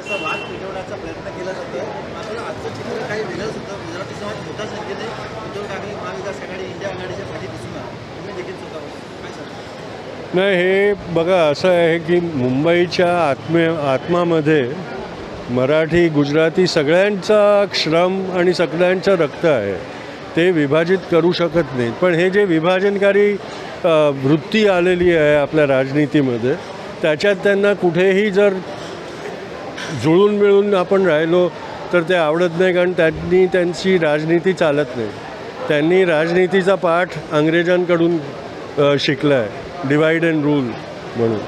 त्याचा वाद पेटवण्याचा प्रयत्न केला जातो. मात्र आजचं चित्र काही वेगळंच होतं. गुजराती समाज मोठ्या संख्येने उद्धव ठाकरे महाविकास आघाडी इंडिया आघाडीच्या पाठी दिसून तुम्ही देखील स्वतः काय सांगता? नाही हे बघा असं आहे की मुंबईच्या आत्मे आत्मामध्ये मराठी गुजराती सगळ्यांचा श्रम आणि सगळ्यांचं रक्त आहे. ते विभाजित करू शकत नाहीत. पण हे जे विभाजनकारी वृत्ती आलेली आहे आपल्या राजनीतीमध्ये त्याच्यात त्यांना कुठेही जर जुळून मिळून आपण राहिलो तर ते आवडत नाही कारण त्यांनी त्यांची राजनीती चालत नाही. त्यांनी राजनीतीचा पाठ अंग्रेजांकडून शिकला आहे डिवाईड अँड रूल म्हणून.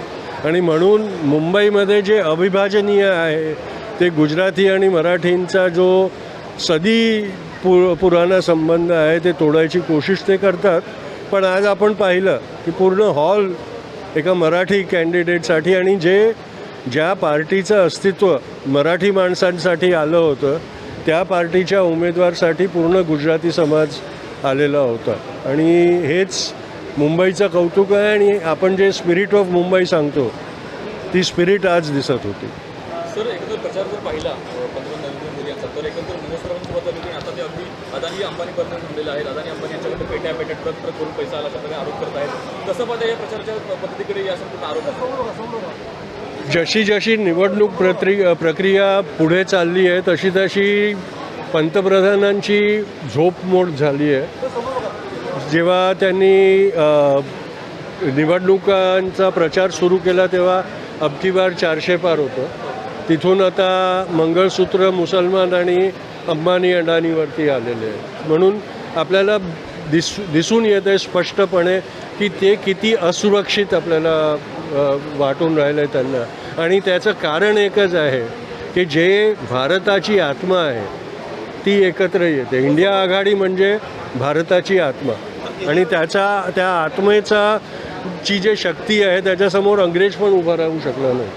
आणि म्हणून मुंबईमध्ये जे अविभाजनीय आहे ते गुजराती आणि मराठींचा जो सदी पु पुराणा संबंध आहे ते तोडायची कोशिश ते करतात. पण आज आपण पाहिलं की पूर्ण हॉल एका मराठी कॅन्डिडेटसाठी आणि जे ज्या पार्टीचं अस्तित्व मराठी माणसांसाठी आलं होतं त्या पार्टीच्या उमेदवारसाठी पूर्ण गुजराती समाज आलेला होता. आणि हेच मुंबईचं कौतुक आहे आणि आपण जे स्पिरिट ऑफ मुंबई सांगतो ती स्पिरिट आज दिसत होती. सर एकंदर प्रचार जर पाहिला पंतप्रधान नरेंद्र मोदी यांचा तर एकंदर मनोसरावांसोबत आले आता ते अगदी अदानी अंबानी पर्यंत थांबलेलं आहे. अदानी अंबानी यांच्याकडे पेट्या पेट्या ट्रक ट्रक करून पैसा आला अशा प्रकारे आरोप करत आहेत कसं पाहता या प्रचाराच्या पद्धतीकडे या संपूर्ण आरोप जशी जशी निवडणूक प्रक्रि प्रक्रिया पुढे चालली आहे तशी तशी पंतप्रधानांची झोपमोड झाली आहे. जेव्हा त्यांनी निवडणुकांचा प्रचार सुरू केला तेव्हा अबकी बार चारशे पार होतं. तिथून आता मंगळसूत्र मुसलमान आणि अंबानी अडानीवरती आलेले आहे म्हणून आपल्याला दिस दिसून येत आहे स्पष्टपणे की ते किती असुरक्षित आपल्याला वाटून राहिलं आहे त्यांना. आणि त्याचं कारण एकच आहे की जे भारताची आत्मा आहे ती एकत्र येते. इंडिया आघाडी म्हणजे भारताची आत्मा. आणि त्याचा त्या आत्मेचा ची जे शक्ती आहे त्याच्यासमोर अंग्रेज पण उभा राहू शकला नाही.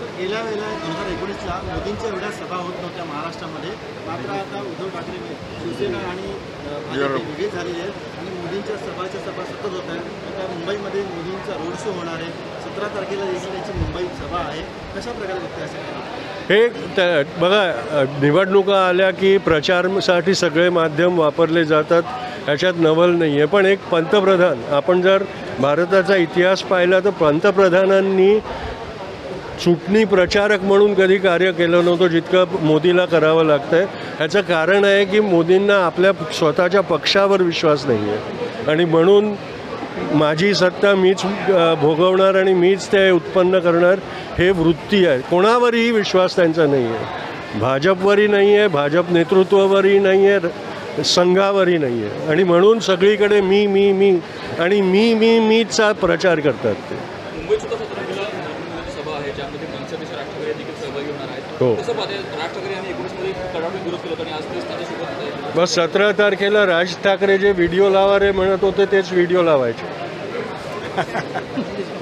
तर गेल्या वेळेला दोन हजार एकोणीसला मोदींच्या एवढ्या सभा होत नव्हत्या महाराष्ट्रामध्ये. मात्र आता उद्धव ठाकरे शिवसेना आणि अ, भाजप वेगळे झालेले आहेत. आणि मोदींच्या सभाच्या सभा सतत होत आहेत. आता मुंबईमध्ये मोदींचा रोड शो होणार आहे. सतरा तारखेला देखील त्यांची मुंबई सभा आहे कशा प्रकारे बघते हे त्या- बघा निवडणुका आल्या की प्रचारसाठी सगळे माध्यम वापरले जातात ह्याच्यात नवल नाही आहे पण एक पंतप्रधान आपण जर भारताचा इतिहास पाहिला तर पंतप्रधानांनी चुटणी प्रचारक म्हणून कधी कार्य केलं नव्हतं जितकं मोदीला करावं लागतं आहे ह्याचं कारण आहे की मोदींना आपल्या स्वतःच्या पक्षावर विश्वास नाही आहे आणि म्हणून माझी सत्ता मीच भोगवणार आणि मीच ते उत्पन्न करणार हे वृत्ती आहे. कोणावरही विश्वास त्यांचा नाही आहे. भाजपवरही नाही आहे भाजप नेतृत्वावरही नाही आहे संघावरही नाही आहे. आणि म्हणून सगळीकडे मी मी मी आणि मी मी मीचा प्रचार करतात ते मुंबईत सुद्धा सतरा मेला नरेंद्र मोदींची सभा आहे ज्यामध्ये राज ठाकरे देखील सहभागी होणार आहेत हो. कसं पाहते राज ठाकरे यांनी एकोणीसमध्ये कडाडून विरोध केला आणि आज तेच त्यांच्यासोबत. बस सतरा तारखेला राज ठाकरे जे व्हिडिओ लावा रे म्हणत होते तेच व्हिडिओ लावायचे